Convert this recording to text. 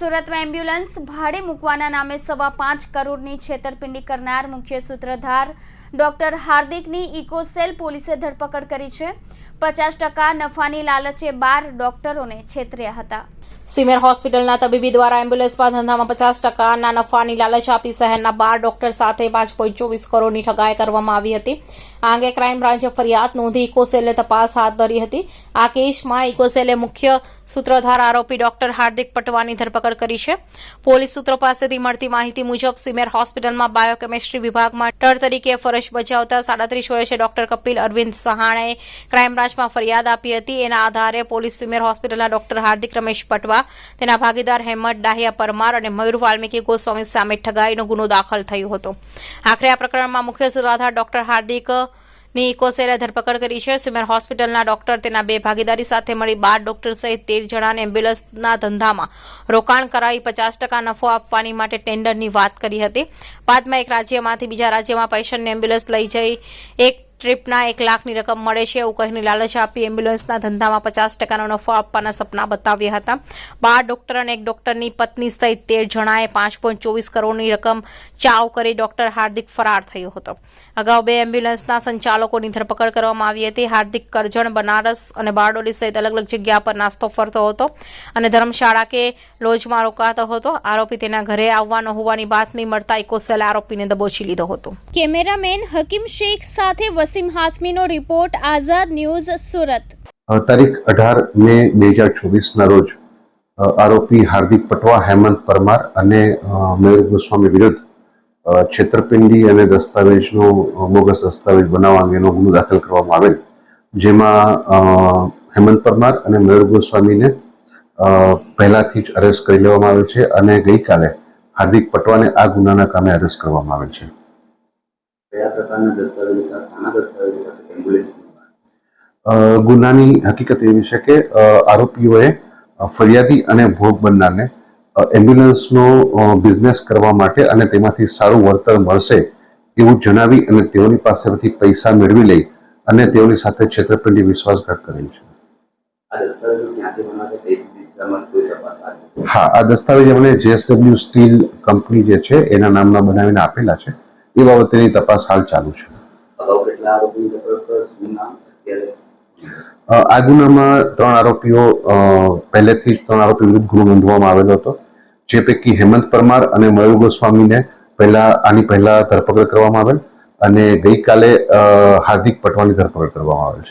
સુરતમાં એમ્બ્યુલન્સ ભાડે મૂકવાના નામે સવા પાંચ કરોડની છેતરપિંડી કરનાર મુખ્ય સૂત્રધાર ડોક્ટર હાર્દિકની ઇકોસેલ પોલીસે ધરપકડ કરી છે. પચાસ ટકા નફાની લાલચે બાર ડોક્ટરોને છેતર્યા હતા. સિમેર હોસ્પિટલના તબીબી દ્વારા એમ્બ્યુલન્સમાં ધંધામાં પચાસ ટકાના નફાની લાલચ આપી શહેરના બાર ડોક્ટર સાથે પાંચ પોઈન્ટ ચોવીસ કરોડની ઠગાઈ કરવામાં આવી હતી. આ અંગે ક્રાઇમ બ્રાન્ચે ફરિયાદ નોંધી ઇકોસેલે તપાસ હાથ ધરી હતી. આ કેસમાં ઇકોસેલે મુખ્ય સૂત્રધાર આરોપી ડોક્ટર હાર્દિક પટવાની ધરપકડ કરી છે. પોલીસ સૂત્રો પાસેથી મળતી માહિતી મુજબ સિમેર હોસ્પિટલમાં બાયોકેમિસ્ટ્રી વિભાગમાં ટર તરીકે ફરજ બજાવતા સાડત્રીસ વર્ષે ડોક્ટર કપિલ અરવિંદ સહાણાએ ક્રાઇમ બ્રાન્ચમાં ફરિયાદ આપી હતી. એના આધારે પોલીસ સિમેર હોસ્પિટલના ડોક્ટર હાર્દિક રમેશ પટવા, તેના ભાગીદાર હેમંત ડાહિયા પરમાર અને મયુર વાલ્મીકી ગોસ્વામી સામે ઠગાઈનો ગુનો દાખલ થયો હતો. આખરે આ પ્રકરણમાં મુખ્ય સૂત્રધાર ડોક્ટર હાર્દિક ની ઇકોસેલે ધરપકડ કરી છે. સિમેર હોસ્પિટલના ડોક્ટર તેના બે ભાગીદારી સાથે મળી બાર ડોક્ટર સહિત તેર જણાને એમ્બ્યુલન્સના ધંધામાં રોકાણ કરાવી પચાસ ટકા નફો આપવાની માટે ટેન્ડરની વાત કરી હતી. બાદમાં એક રાજ્યમાંથી બીજા રાજ્યમાં પેશન્ટને એમ્બ્યુલન્સ લઈ જઈ એક ટ્રીપના એક લાખની રકમ મળે છે એવું કહીને લાલચ આપી એમ્બ્યુલન્સના ધંધામાં પચાસ ટકાનો નફો આપવાના સપના બતાવ્યા હતા. બાર ડોક્ટર અને એક ડોક્ટરની પત્ની સહિત તેર જણાએ પાંચ પોઈન્ટ ચોવીસ કરોડની રકમ ચાવ કરી ડોક્ટર હાર્દિક ફરાર થયો હતો. અગાઉ બે એમ્બ્યુલન્સના સંચાલકોની ધરપકડ કરવામાં આવી હતી. હાર્દિક કરજણ, બનારસ અને બારડોલી સહિત અલગ અલગ જગ્યા પર નાસ્તો ફરતો હતો અને ધર્મશાળા કે લોજમાં રોકાતો હતો. આરોપી તેના ઘરે આવવાનો હોવાની બાતમી મળતા ઇકોસેલ આરોપીને દબોચી લીધો હતો. કેમેરામેન હકીમ શેખ સાથે વસીમ હાસમીનો રિપોર્ટ આઝાદ ન્યૂઝ સુરત તારીખ અઢાર મે બે હજાર ચોવીસના રોજ આરોપી હાર્દિક પટવા હેમંત પરમાર અને મયુર ગોસ્વામી વિરુદ્ધ છેતરપિંડી અને દસ્તાવેજનો બોગસ દસ્તાવેજ બનાવવા અંગેનો ગુનો દાખલ કરવામાં આવેલ જેમાં હેમંત પરમાર અને મયુર ગોસ્વામીને પહેલાથી જ અરેસ્ટ કરી લેવામાં આવેલ છે અને ગઈકાલે હાર્દિક પટવાને આ ગુનાના કામે અરેસ્ટ કરવામાં આવેલ છે કયા પ્રકારના દસ્તાવેજો શાના દસ્તાવેજો હતા એમ્બ્યુલન્સની ગુનાની હકીકત એવી છે કે આરોપીઓએ ફરિયાદી અને ભોગ બનનારને એમ્બ્યુલન્સનો બિઝનેસ કરવા માટે અને તેમાંથી સારું વળતર મળશે એવું જણાવી અને તેઓની પાસેથી પૈસા મેળવી લઈ અને તેઓની સાથે છેતરપિંડી વિશ્વાસઘાત કરેલ છે? હા આ દસ્તાવેજ અમને જેએસડબલ્યુ સ્ટીલ કંપની જે છે એના નામના બનાવીને આપેલા છે. એ બાબતેની તપાસ હાલ ચાલુ છે. આ ગુનામાં ત્રણ આરોપીઓ પહેલેથી જ ત્રણ આરોપી વિરુદ્ધ ગુનો નોંધવામાં આવેલો હતો. જે પૈકી હેમંત પરમાર અને મયુર ગોસ્વામીને પહેલા આની પહેલા ધરપકડ કરવામાં આવેલ અને ગઈકાલે હાર્દિક પટવાની ધરપકડ કરવામાં આવેલ છે.